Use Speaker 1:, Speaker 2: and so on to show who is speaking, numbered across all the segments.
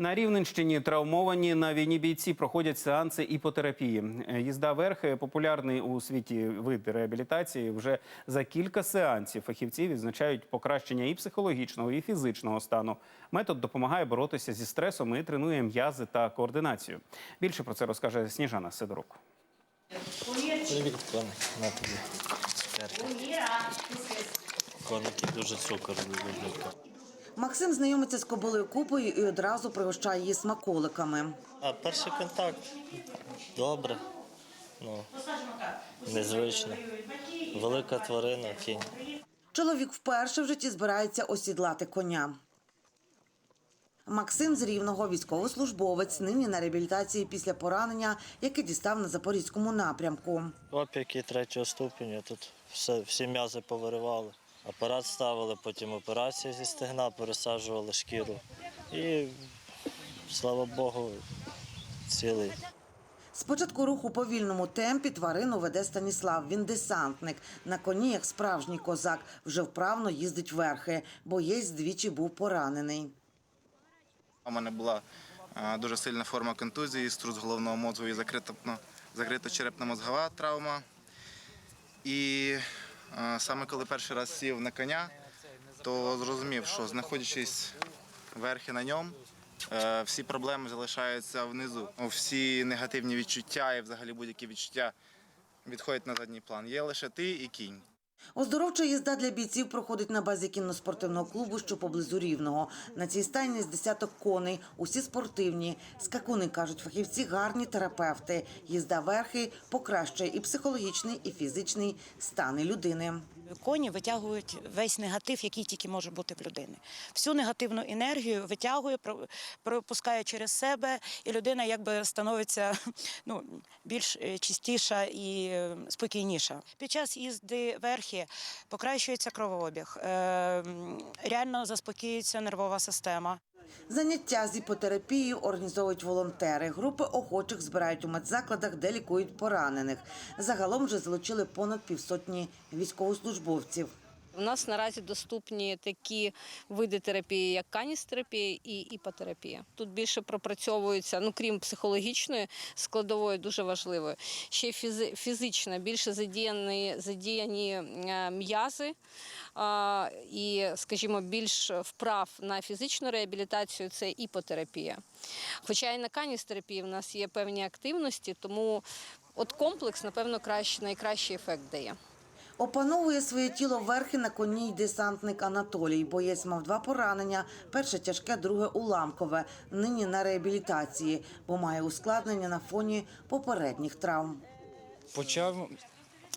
Speaker 1: На Рівненщині травмовані на війні бійці проходять сеанси іпотерапії. Їзда верхи популярний у світі вид реабілітації. Вже за кілька сеансів фахівці відзначають покращення і психологічного, і фізичного стану. Метод допомагає боротися зі стресом і тренує м'язи та координацію. Більше про це розкаже Сніжана Сидорук.
Speaker 2: Коники дуже цукор.
Speaker 3: Максим знайомиться з кобилою купою і одразу пригощає її смаколиками.
Speaker 2: А перший контакт добре. Ну, незвично. Велика тварина, кінь.
Speaker 3: Чоловік вперше в житті збирається осідлати коня. Максим з Рівного військовослужбовець, нині на реабілітації після поранення, яке дістав на запорізькому напрямку.
Speaker 2: Опіки третього ступеня, тут все, всі м'язи повиривали. Апарат ставили, потім операцію зі стегна, пересаджували шкіру. І, слава Богу, цілий.
Speaker 3: Спочатку рух у повільному темпі тварину веде Станіслав. Він десантник. На коні, як справжній козак, вже вправно їздить верхи. Боєць двічі був поранений.
Speaker 4: У мене була е, дуже сильна форма контузії, струс головного мозку і закрита, ну, закрита черепно-мозгова травма. І саме коли перший раз сів на коня, то зрозумів, що знаходячись верхи на ньому, е, всі проблеми залишаються внизу. Ну, Всі негативні відчуття і взагалі будь-які відчуття відходять на задній план. Є лише ти і кінь.
Speaker 3: Оздоровча їзда для бійців проходить на базі кінноспортивного клубу, що поблизу Рівного. На цій стайні з десяток коней, усі спортивні. Скакуни, кажуть фахівці, гарні терапевти. Їзда верхи покращує і психологічний, і фізичний стани людини.
Speaker 5: Коні витягують весь негатив, який тільки може бути в людини. Всю негативну енергію витягує, про- пропускає через себе, і людина якби становиться ну, більш е, чистіша і е, спокійніша. Під час їзди верхи покращується кровообіг, е, реально заспокоюється нервова система.
Speaker 3: Заняття з іпотерапією організовують волонтери. Групи охочих збирають у медзакладах, де лікують поранених. Загалом вже залучили понад півсотні військовослужбовців.
Speaker 6: У нас наразі доступні такі види терапії, як каністерапія і іпотерапія. Тут більше пропрацьовується, ну крім психологічної складової, дуже важливої, ще фізи- фізична, більше задіяні, задіяні е, м'язи і, скажімо, більш вправ на фізичну реабілітацію це іпотерапія. Хоча і на каністерапії в нас є певні активності, тому от комплекс, напевно, краще, найкращий ефект дає.
Speaker 3: Опановує своє тіло верхи на коні й десантник Анатолій. Боєць мав два поранення: перше тяжке, друге уламкове. Нині на реабілітації, бо має ускладнення на фоні попередніх травм.
Speaker 7: Почав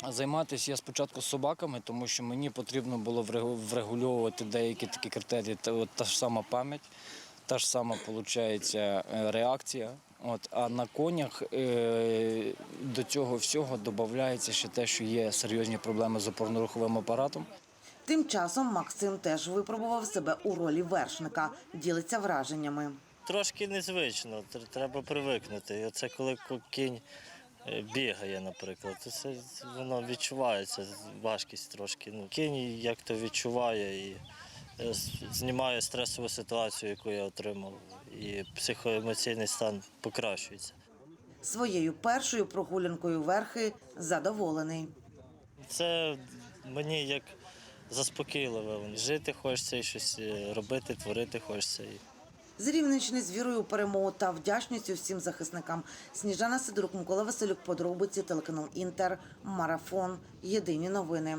Speaker 7: займатися я спочатку з собаками, тому що мені потрібно було врегу- врегульовувати деякі такі критерії. Та, ж сама пам'ять, та ж сама виходить, реакція. От, а на конях е, до цього всього додається ще те, що є серйозні проблеми з опорно-руховим апаратом.
Speaker 3: Тим часом Максим теж випробував себе у ролі вершника. Ділиться враженнями.
Speaker 2: Трошки незвично, треба привикнути. І Оце коли кінь е, бігає, наприклад, то це воно відчувається, важкість трошки. Ну, кінь як то відчуває і знімає стресову ситуацію, яку я отримав, і психоемоційний стан покращується.
Speaker 3: Своєю першою прогулянкою верхи задоволений.
Speaker 2: Це мені як заспокійливе. Жити хочеться і щось е, робити, творити хочеться. І
Speaker 3: З Рівненщини з вірою у перемогу та вдячністю всім захисникам. Сніжана Сидорук, Микола Василюк, подробиці, телеканал Інтер, Марафон. Єдині новини.